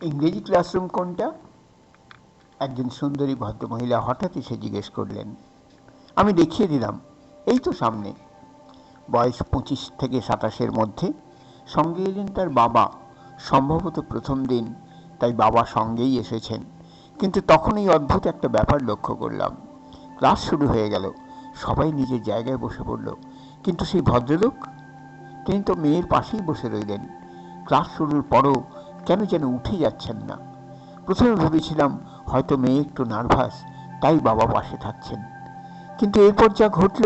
ইংরেজি ক্লাসরুম কোনটা? একজন সুন্দরী ভদ্রমহিলা হঠাৎ এসে জিজ্ঞেস করলেন, আমি দেখিয়ে দিলাম, এই তো সামনে। বয়স পঁচিশ থেকে সাতাশের মধ্যে সঙ্গে এলেন তার বাবা। সম্ভবত প্রথম দিন তাই বাবা সঙ্গেই এসেছেন। কিন্তু তখন এই অদ্ভুত একটা ব্যাপার লক্ষ্য করলাম। ক্লাস শুরু হয়ে গেল, সবাই নিজের জায়গায় বসে পড়ল। কিন্তু সেই ভদ্রলোক, তিনি তো মেয়ের পাশেই বসে রইলেন। ক্লাস শুরুর পরও কেন যেন উঠে যাচ্ছেন না? প্রথমে ভেবেছিলাম, হয়তো মেয়ে একটু নার্ভাস তাই বাবা পাশে থাকছেন। কিন্তু এরপর যা ঘটল,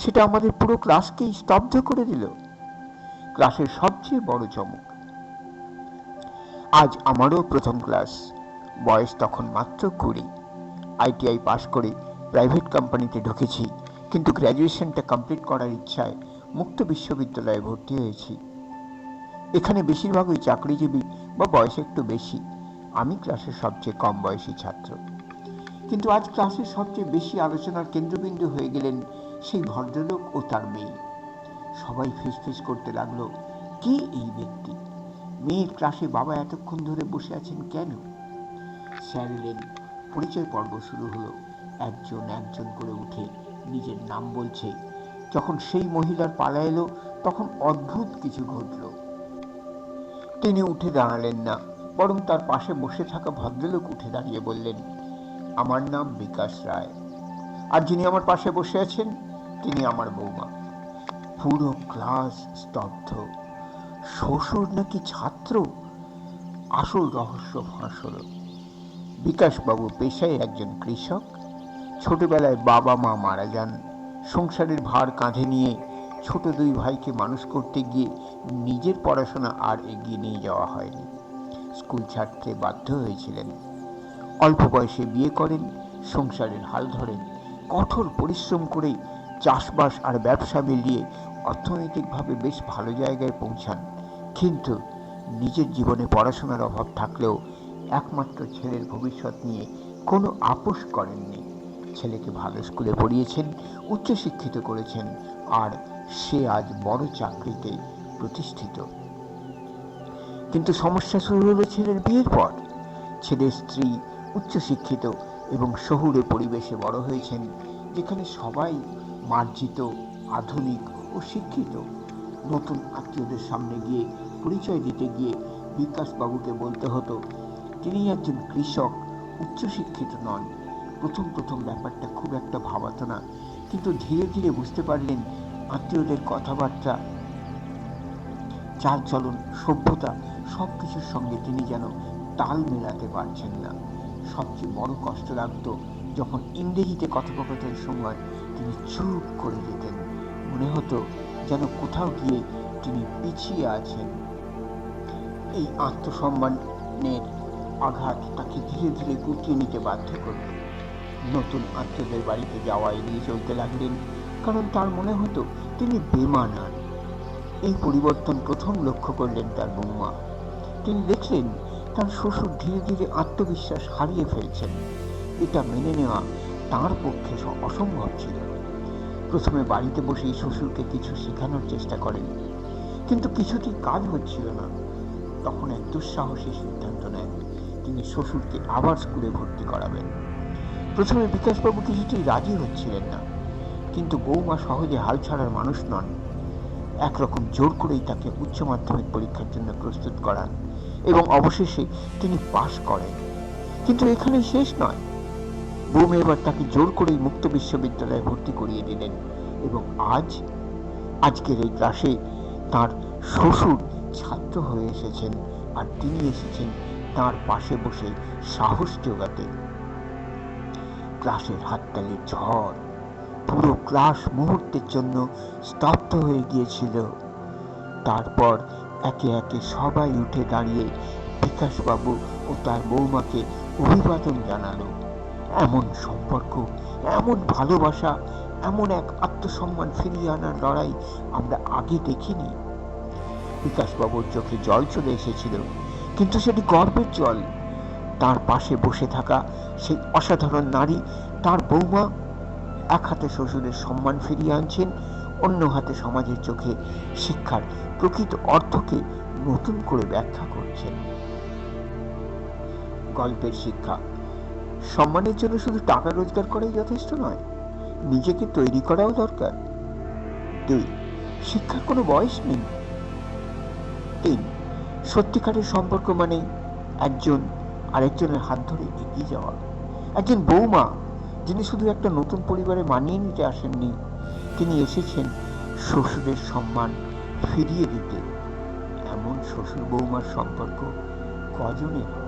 সেটা আমাদের পুরো ক্লাসকেই স্তব্ধ করে দিল। ক্লাসের সবচেয়ে বড় চমক। আজ আমারও প্রথম ক্লাস বয়স তখন মাত্র কুড়ি। আইটিআই পাশ করে প্রাইভেট কোম্পানিতে ঢুকেছি, কিন্তু গ্র্যাজুয়েশনটা কমপ্লিট করার ইচ্ছায় মুক্ত বিশ্ববিদ্যালয়ে ভর্তি হয়েছি। এখানে বেশিরভাগই চাকরিজীবী বা বয়স একটু বেশি। আমি ক্লাসের সবচেয়ে কম বয়সী ছাত্র। কিন্তু আজ ক্লাসের সবচেয়ে বেশি আলোচনার কেন্দ্রবিন্দু হয়ে গেলেন সেই ভদ্রলোক ও তার মেয়ে। সবাই ফিসফিস করতে লাগল, কে এই ব্যক্তি? মেয়ের ক্লাসে বাবা এতক্ষণ ধরে বসে আছেন কেন? স্যার এলেন। পরিচয় পর্ব শুরু হলো। একজন একজন করে উঠে নিজের নাম বলছে। যখন সেই মহিলার পালা এলো, তখন অদ্ভুত কিছু ঘটলো। তিনি উঠে দাঁড়ালেন না, বরং তার পাশে বসে থাকা ভদ্রলোক উঠে দাঁড়িয়ে বললেন, আমার নাম বিকাশ রায়। আর যিনি আমার পাশে বসে আছেন, তিনি আমার বৌমা। পুরো ক্লাস স্তব্ধ। শ্বশুর নাকি ছাত্র? আসল রহস্য ফাঁস হলো। বিকাশবাবু পেশায় একজন কৃষক। ছোটবেলায় বাবা মা মারা যান। সংসারের ভার কাঁধে নিয়ে ছোট দুই ভাইকে মানুষ করতে গিয়ে নিজের পড়াশোনা আর এগিয়ে নিয়ে যাওয়া হয়নি। স্কুল ছাড়তে বাধ্য হয়েছিলেন। অল্প বয়সে বিয়ে করেন, সংসারের হাল ধরেন, কঠোর পরিশ্রম করে চাষবাস আর ব্যবসা মিলিয়ে অর্থনৈতিকভাবে বেশ ভালো জায়গায় পৌঁছান। কিন্তু নিজের জীবনে পড়াশোনার অভাব থাকলেও একমাত্র ছেলের ভবিষ্যৎ নিয়ে কোনো আপোষ করেননি। ছেলেকে ভালো স্কুলে পড়িয়েছেন, উচ্চশিক্ষিত করেছেন আর সে আজ বড় চাকরিতে প্রতিষ্ঠিত। কিন্তু সমস্যা শুরু হলো ছেলের বিয়ের পর। ছেলের স্ত্রী উচ্চশিক্ষিত এবং শহুরে পরিবেশে বড় হয়েছেন, যেখানে সবাই মার্জিত, আধুনিক ও শিক্ষিত। নতুন আত্মীয়দের সামনে গিয়ে পরিচয় দিতে গিয়ে বিকাশবাবুকে বলতে হতো, তিনি একজন কৃষক, উচ্চশিক্ষিত নন। প্রথম প্রথম ব্যাপারটা খুব একটা ভাবাতো না। কিন্তু ধীরে ধীরে বুঝতে পারলেন আত্মীয়দের কথাবার্তা চাল চলন সভ্যতা সব কিছুর সঙ্গে তিনি যেন তাল মেলাতে পারছেন না। সবচেয়ে বড় কষ্ট লাগতো যখন ইংরেজিতে কথোপকথনের সময় তিনি চুপ করে যেতেন। মনে হতো যেন কোথাও গিয়ে তিনি পিছিয়ে আছেন। এই আত্মসম্মানের আঘাত তাকে ধীরে ধীরে গুটিয়ে নিতে বাধ্য করল। নতুন আত্মীয়দের বাড়িতে যাওয়া এড়িয়ে চলতে লাগলেন। কারণ তার মনে হতো তিনি বেমানান এই পরিবর্তন প্রথম লক্ষ্য করলেন তার বৌমা। তিনি দেখলেন তার শ্বশুর ধীরে ধীরে আত্মবিশ্বাস হারিয়ে ফেলছেন। এটা মেনে নেওয়া তার পক্ষে অসম্ভব ছিল। প্রথমে বাড়িতে বসেই শ্বশুরকে কিছু শেখানোর চেষ্টা করেন। কিন্তু কিছুতেই কাজ হচ্ছিল না। তখন এক দুঃসাহসী সিদ্ধান্ত নেন। তিনি শ্বশুরকে আবার স্কুলে ভর্তি করাবেন। প্রথমে বিকাশবাবু কিছুতেই রাজি হচ্ছিলেন না। কিন্তু বৌমা সহজে হাল ছাড়ার মানুষ নন। একরকম জোর করেই তাকে উচ্চ মাধ্যমিক পরীক্ষার জন্য প্রস্তুত করান এবং অবশেষে তিনি পাশ করেন। কিন্তু এখানে শেষ নয়। বৌমা এবার তাকে জোর করেই মুক্ত বিশ্ববিদ্যালয়ে ভর্তি করিয়ে দিলেন এবং আজ, আজকের এই ক্লাসে তার শ্বশুর ছাত্র হয়ে এসেছেন আর তিনি এসেছেন তার পাশে বসে সাহস যোগাতে ক্লাসের হাততালির ঝড় পুরো ক্লাস মুহূর্তের জন্য স্তব্ধ হয়ে গিয়েছিল। তারপর একে একে সবাই উঠে দাঁড়িয়ে বিকাশবাবু ও তার বৌমাকে অভিবাদন জানালো। এমন সম্পর্ক, এমন ভালোবাসা, এমন এক আত্মসম্মান ফিরিয়ে আনার লড়াই আমরা আগে দেখিনি। বিকাশবাবুর চোখে জল চলে এসেছিল, কিন্তু সেটি গর্বের জল। তার পাশে বসে থাকা সেই অসাধারণ নারী তার বৌমা এক হাতে শ্বশুরের সম্মান ফিরিয়ে আনছেন, অন্য হাতে সমাজের চোখে শিক্ষার প্রকৃত অর্থকে নতুন করে ব্যাখ্যা করছেন। গল্পের শিক্ষা, সম্মানের জন্য শুধু টাকা রোজগার করাই যথেষ্ট নয়, নিজেকে তৈরি করাও দরকার। দুই, শিক্ষার কোনো বয়স নেই। তিন, সত্যিকারের সম্পর্ক মানে একজন আরেকজনের হাত ধরে এগিয়ে যাওয়া। একজন বৌমা যিনি শুধু একটা নতুন পরিবারে মানিয়ে নিতে আসেননি, তিনি এসেছেন শ্বশুরের সম্মান ফিরিয়ে দিতে। এমন শ্বশুর বৌমার সম্পর্ক কজনের?